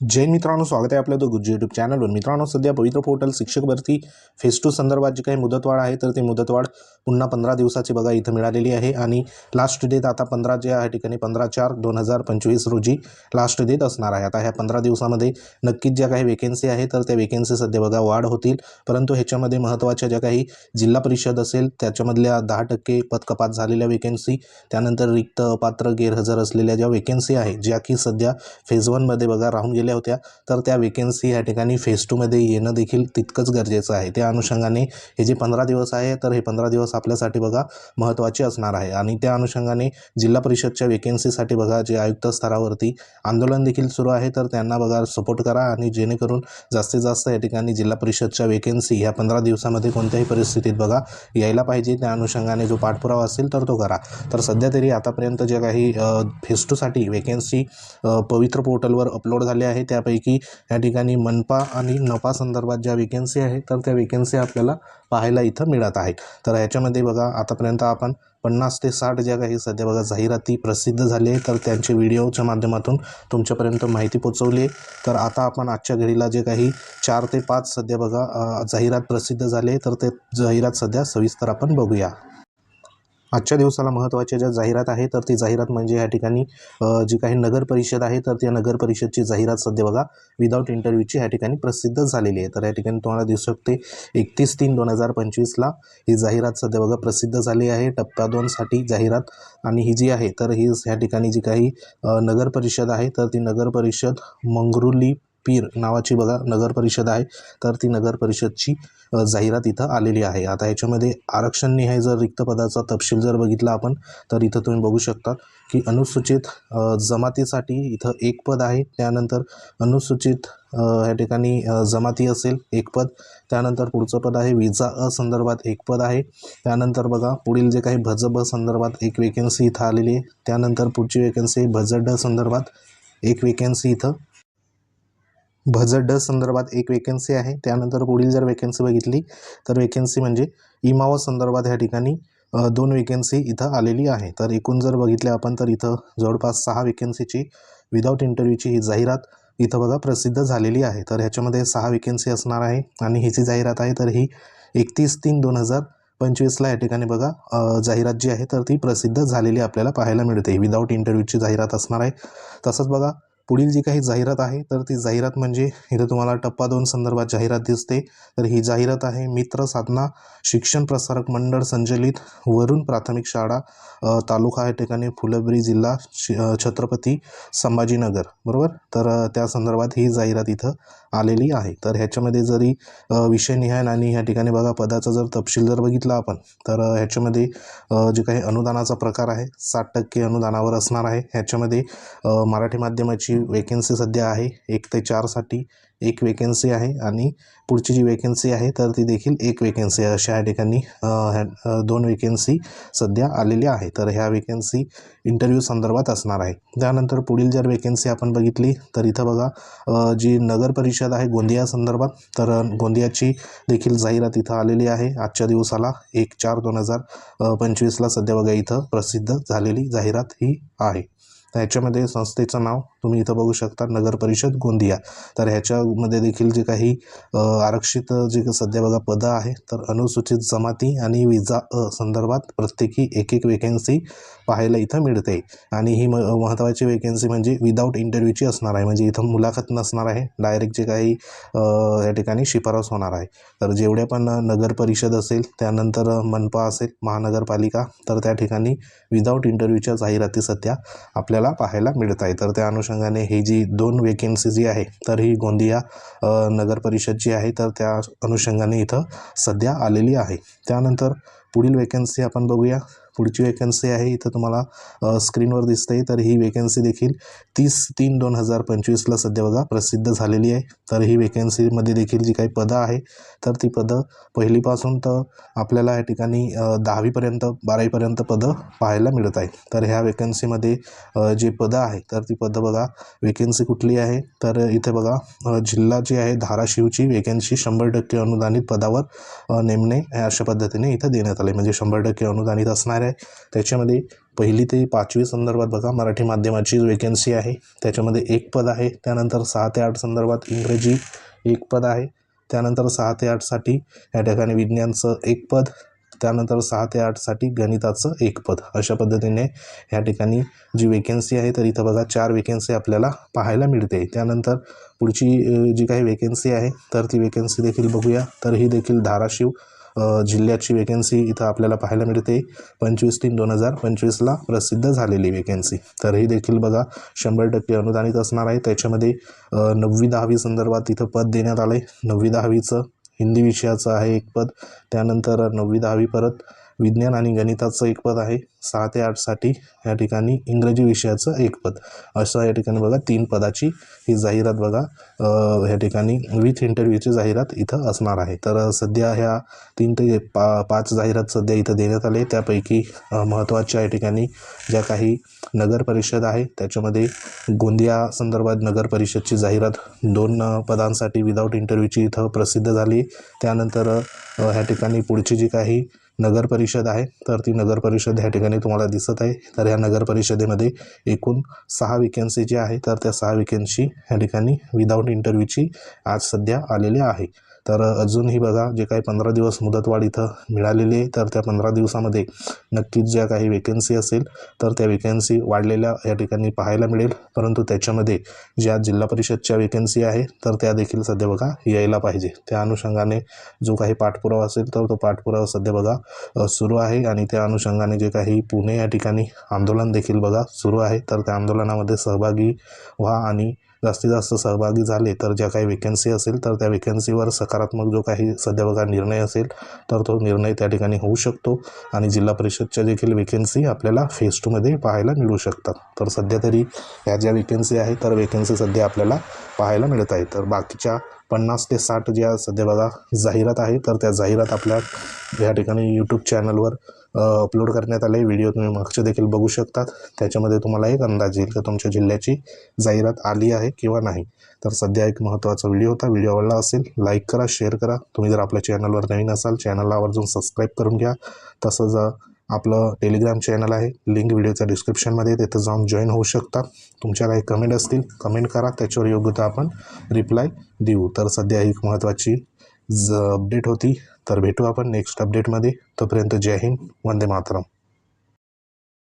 जैन मित्रांनो स्वागत आहे आपल्या तो गुज्जी यूट्यूब चॅनलवर मित्रांनो सध्या पवित्र पोर्टल शिक्षक भरती फेस टू संदर्भात जी काही मुदतवाढ आहे तर ती मुदतवाढ पुन्हा पंधरा दिवसाची बघा इथं मिळालेली आहे. आणि लास्ट डेट आता पंधरा जे आहे ठिकाणी पंधरा चार दोन हजार पंचवीस रोजी लास्ट डेट असणार आहे. आता ह्या पंधरा दिवसामध्ये नक्कीच ज्या काही वेकेन्सी आहे तर त्या वेकेन्सी सध्या बघा वाढ होतील. परंतु ह्याच्यामध्ये महत्त्वाच्या ज्या काही जिल्हा परिषद असेल त्याच्यामधल्या दहा टक्के पदकपात झालेल्या वेकेन्सी त्यानंतर रिक्त अपात्र गैरहजर असलेल्या ज्या वेकेन्सी आहे ज्या की सध्या फेज वनमध्ये बघा राहून गेल्या होत्या तर त्या वेकेन्सी या ठिकाणी फेज टूमध्ये येणं देखील तितकंच गरजेचं आहे. त्या अनुषंगाने हे जे पंधरा दिवस आहे तर हे पंधरा दिवस आपल्यासाठी बघा महत्त्वाचे असणार आहे. आणि त्या अनुषंगाने जिल्हा परिषदच्या वेकेन्सीसाठी बघा जे आयुक्त स्तरावरती आंदोलन देखील सुरू आहे तर त्यांना बघा सपोर्ट करा आणि जेणेकरून जास्तीत जास्त या ठिकाणी जिल्हा परिषदच्या वेकेन्सी ह्या पंधरा दिवसामध्ये कोणत्याही परिस्थितीत बघा यायला पाहिजे. त्या अनुषंगाने जो पाठपुरावा असेल तर तो करा. तर सध्या तरी आतापर्यंत जे काही फेस टूसाठी वेकेन्सी पवित्र पोर्टलवर अपलोड झाले आहे. त्यापैकी या ठिकाणी मनपा आणि नपा संदर्भात ज्या वेकेन्सी आहे तर त्या वेकेन्सी आपल्याला पाहायला इथं मिळत आहेत. तर ह्याच्यामध्ये बघा आतापर्यंत आपण पन्नास ते साठ ज्या काही सध्या बघा जाहिराती प्रसिद्ध झाली आहे तर त्यांचे व्हिडिओच्या माध्यमातून तुमच्यापर्यंत माहिती पोचवली आहे. तर आता आपण आजच्या घडीला जे काही चार ते पाच सध्या बघा जाहिरात प्रसिद्ध झाले तर ते जाहिरात सध्या सविस्तर आपण बघूया. आजच्या दिवसाला महत्त्वाच्या ज्या जाहिरात आहे तर ती जाहिरात म्हणजे या ठिकाणी जी काही नगर परिषद आहे तर त्या नगर परिषदची जाहिरात सध्या बघा विदाऊट इंटरव्ह्यूची या ठिकाणी प्रसिद्ध झालेली आहे. तर या ठिकाणी तुम्हाला दिसू शकते एकतीस तीन दोन हजार पंचवीसला ही जाहिरात सध्या बघा प्रसिद्ध झाली आहे. टप्प्या दोनसाठी जाहिरात आणि ही जी आहे तर ही ह्या ठिकाणी जी काही नगर परिषद आहे तर ती नगर परिषद मंगरुली पीर नावाची बघा नगर परिषद आहे. तर ती नगर परिषदची जाहिरात इथं आलेली आहे. आता ह्याच्यामध्ये आरक्षण निहाय जर रिक्त पदाचा तपशील जर बघितला आपण तर इथं तुम्ही बघू शकता की अनुसूचित जमातीसाठी इथं एक पद आहे. त्यानंतर अनुसूचित ह्या ठिकाणी जमाती असेल एक पद. त्यानंतर पुढचं पद आहे विजा अ संदर्भात एक पद आहे. त्यानंतर बघा पुढील जे काही भजब ब संदर्भात एक वेकन्सी इथं आलेली आहे. त्यानंतर पुढची वेकन्सी भजड संदर्भात एक वेकन्सी इथं. भजड संदर्भात एक वेकन्सी आहे. त्यानंतर पुढील जर वेकन्सी बघितली तर वेकन्सी म्हणजे इमावा संदर्भात ह्या ठिकाणी दोन वेकन्सी इथं आलेली आहे. तर एकूण जर बघितले आपण तर इथं जवळपास सहा वेकन्सीची विदाऊट इंटरव्ह्यूची ही जाहिरात इथं बघा प्रसिद्ध झालेली आहे. तर ह्याच्यामध्ये सहा वेकन्सी असणार आहे आणि हिची जाहिरात आहे. तर ही एकतीस तीन दोन हजार पंचवीसला या ठिकाणी बघा जाहिरात जी आहे तर ती प्रसिद्ध झालेली आपल्याला पाहायला मिळते. विदाऊट इंटरव्ह्यूची जाहिरात असणार आहे. तसंच बघा पुढील जी काही जाहिरात आहे तर ती जाहिरात म्हणजे इथं तुम्हाला टप्पा दोन संदर्भात जाहिरात दिसते. तर ही जाहिरात आहे मित्र साधना शिक्षण प्रसारक मंडळ संचलित वरुण प्राथमिक शाळा तालुका या ठिकाणी फुलंब्री जिल्हा शि छत्रपती संभाजीनगर. बरोबर? तर त्या संदर्भात ही जाहिरात इथं आलेली आहे. तर ह्याच्यामध्ये जरी विषय विषयनिहाय आणि ह्या ठिकाणी बघा पदाचा जर तपशील जर बघितला आपण तर ह्याच्यामध्ये जे काही अनुदानाचा प्रकार आहे साठ टक्के अनुदानावर असणार आहे. ह्याच्यामध्ये मराठी माध्यमाची वेकेन्सी सध्या आहे. एक ते चारसाठी एक वेकेन्सी आहे आणि पुढची जी वेकेन्सी आहे तर ती देखील एक वेकेन्सी आहे. अशा या ठिकाणी दोन वेकेन्सी सध्या आलेल्या आहे तर ह्या वेकेन्सी इंटरव्ह्यू संदर्भात असणार आहे. त्यानंतर पुढील जर वेकेन्सी आपण बघितली तर इथं बघा जी नगर परिषद आहे गोंदिया संदर्भात तर गोंदियाची देखील जाहिरात इथं आलेली आहे. आजच्या दिवसाला एक चार दोन हजार पंचवीसला सध्या बघा इथं प्रसिद्ध झालेली जाहिरात ही आहे. याच्यामध्ये संस्थेचं नाव तुम्ही इथं बघू शकता नगर परिषद गोंदिया. तर ह्याच्यामध्ये देखील जे काही आरक्षित जे सध्या बघा पदं आहे तर अनुसूचित जमाती आणि विजा अ संदर्भात प्रत्येकी एक एक वेकेन्सी पाहायला इथं मिळते. आणि ही म महत्त्वाची वेकेन्सी म्हणजे विदाऊट इंटरव्ह्यूची असणार आहे. म्हणजे इथं मुलाखत नसणार आहे. डायरेक्ट जे काही या ठिकाणी शिफारस होणार आहे. तर जेवढ्या पण नगर परिषद असेल त्यानंतर मनपा असेल महानगरपालिका तर त्या ठिकाणी विदाऊट इंटरव्ह्यूच्या जाहिराती सध्या आपल्याला पाहायला मिळत आहे तर त्या अनुषंगाने अनुषंगाने ही जी दोन वेकेन्सी जी आहे तर ही गोंदिया नगरपरिषदची नगर आहे तर त्या अनुषंगाने इथं सध्या आलेली आहे. त्यानंतर पुढील वेकेन्सी आपण बघूया. पुढची वेकन्सी आहे इथं तुम्हाला स्क्रीनवर दिसते तर ही वेकन्सी देखील तीस तीन दोन हजार पंचवीसला सध्या बघा प्रसिद्ध झालेली आहे. तर ही वेकन्सीमध्ये देखील जी काही पदं आहे तर ती पदं पहिलीपासून तर आपल्याला या ठिकाणी दहावीपर्यंत बारावीपर्यंत पदं पाहायला मिळत आहे तर ह्या वेकन्सीमध्ये जे पदं आहे तर ती पदं बघा वेकन्सी कुठली आहे? तर इथे बघा जिल्हा जी आहे धाराशिवची वेकन्सी शंभर टक्के अनुदानित पदावर नेमणे अशा पद्धतीने इथं देण्यात आले म्हणजे शंभर टक्के अनुदानित असणार आहे. त्याच्यामध्ये पहिली ते पाचवी संदर्भात बघा मराठी माध्यमाची वेकन्सी आहे. त्याच्यामध्ये एक पद आहे. त्यानंतर सहा ते आठ संदर्भात इंग्रजी एक पद आहे. त्यानंतर सहा ते आठसाठी या ठिकाणी विज्ञानचं एक पद. त्यानंतर सहा ते आठसाठी गणिताचं एक पद. अशा पद्धतीने ह्या ठिकाणी जी वेकेन्सी आहे तर इथं बघा चार वेकेन्सी आपल्याला पाहायला मिळते. त्यानंतर पुढची जी काही वेकेन्सी आहे तर ती वेकेन्सी देखील बघूया. तर ही देखील धाराशिव जिल्ह्याची वेकेन्सी इथं आपल्याला पाहायला मिळते. पंचवीस तीन दोन हजार पंचवीसला प्रसिद्ध झालेली वेकेन्सी तर ही देखील बघा शंभर टक्के अनुदानित असणार आहे. त्याच्यामध्ये नववी दहावी संदर्भात इथं पद देण्यात आलं आहे नववी दहावीचं हिंदी विषयाचं आहे एक पद. त्यानंतर नववी दहावी परत विज्ञान आणि गणिताचं एक पद आहे. सहा ते आठसाठी या ठिकाणी इंग्रजी विषयाचं एक पद. असं या ठिकाणी बघा तीन पदाची ही जाहिरात बघा. ह्या या ठिकाणी विथ इंटरव्ह्यूची जाहिरात इथं असणार आहे. तर सध्या ह्या तीन ते पा पाच जाहिरात सध्या इथं देण्यात आले. त्यापैकी महत्त्वाच्या या ठिकाणी ज्या काही नगर परिषद आहे त्याच्यामध्ये गोंदिया संदर्भात नगर परिषदची जाहिरात दोन पदांसाठी विदाऊट इंटरव्ह्यूची इथं प्रसिद्ध झाली. त्यानंतर ह्या ठिकाणी पुढची जी काही नगर परिषद आहे. तर ती नगर परिषद ह्या ठिकाणी तुम्हाला दिसत आहे. तर ह्या नगर परिषदेमध्ये एकूण सहा वेकेन्सी जी आहे तर त्या सहा वेकेन्सी ह्या ठिकाणी विदाऊट इंटरव्ह्यूची आज सध्या आलेली आहे. तर अजूनही बघा जे काही पंधरा दिवस मुदतवाढ इथं मिळालेली आहे तर त्या पंधरा दिवसामध्ये नक्कीच ज्या काही वेकन्सी असेल तर त्या वेकन्सी वाढलेल्या या ठिकाणी पाहायला मिळेल. परंतु त्याच्यामध्ये ज्या जिल्हा परिषदच्या वेकन्सी आहे तर त्या देखील सध्या बघा यायला पाहिजे. त्या अनुषंगाने जो काही पाठपुरावा असेल तर तो पाठपुरावा सध्या बघा सुरू आहे. आणि त्या अनुषंगाने जे काही पुणे या ठिकाणी आंदोलन देखील बघा सुरू आहे तर त्या आंदोलनामध्ये सहभागी व्हा आणि जास्तीत जास्त सहभागी झाले तर ज्या काही वेकन्सी असेल तर त्या वेकन्सीवर सकारात्मक जो काही सध्या बघा निर्णय असेल तर तो निर्णय त्या ठिकाणी होऊ शकतो. आणि जिल्हा परिषदच्या देखील वेकन्सी आपल्याला फेज टूमध्ये पाहायला मिळू शकतात. तर सध्या तरी ह्या ज्या वेकन्सी आहेत तर वेकेन्सी सध्या आपल्याला पाहायला मिळत आहे. तर बाकीच्या पन्नास ते साठ ज्या सध्या बघा जाहिरात आहे तर त्या जाहिरात आपल्या या ठिकाणी यूट्यूब चॅनलवर अपलोड करण्यात आले. व्हिडिओ तुम्ही मागचे देखील बघू शकतात. त्याच्यामध्ये तुम्हाला एक अंदाज येईल की तुमच्या जिल्ह्याची जाहिरात आली आहे किंवा नाही. तर सध्या एक महत्त्वाचा व्हिडिओ होता. व्हिडिओ आवडला असेल लाईक करा शेअर करा. तुम्ही जर आपल्या चॅनलवर नवीन असाल चॅनलला आवर्जून सबस्क्राईब करून घ्या. तसंच आपलं टेलिग्राम चॅनल आहे. लिंक व्हिडिओच्या डिस्क्रिप्शनमध्ये तिथं जाऊन जॉईन होऊ शकता. तुमच्या काही कमेंट असतील कमेंट करा. त्याच्यावर योग्य तर आपण रिप्लाय देऊ. तर सध्या एक महत्त्वाची ज अपडेट होती. तर भेटू आपण नेक्स्ट अपडेटमध्ये तोपर्यंत जय हिंद. वंदे मातरम.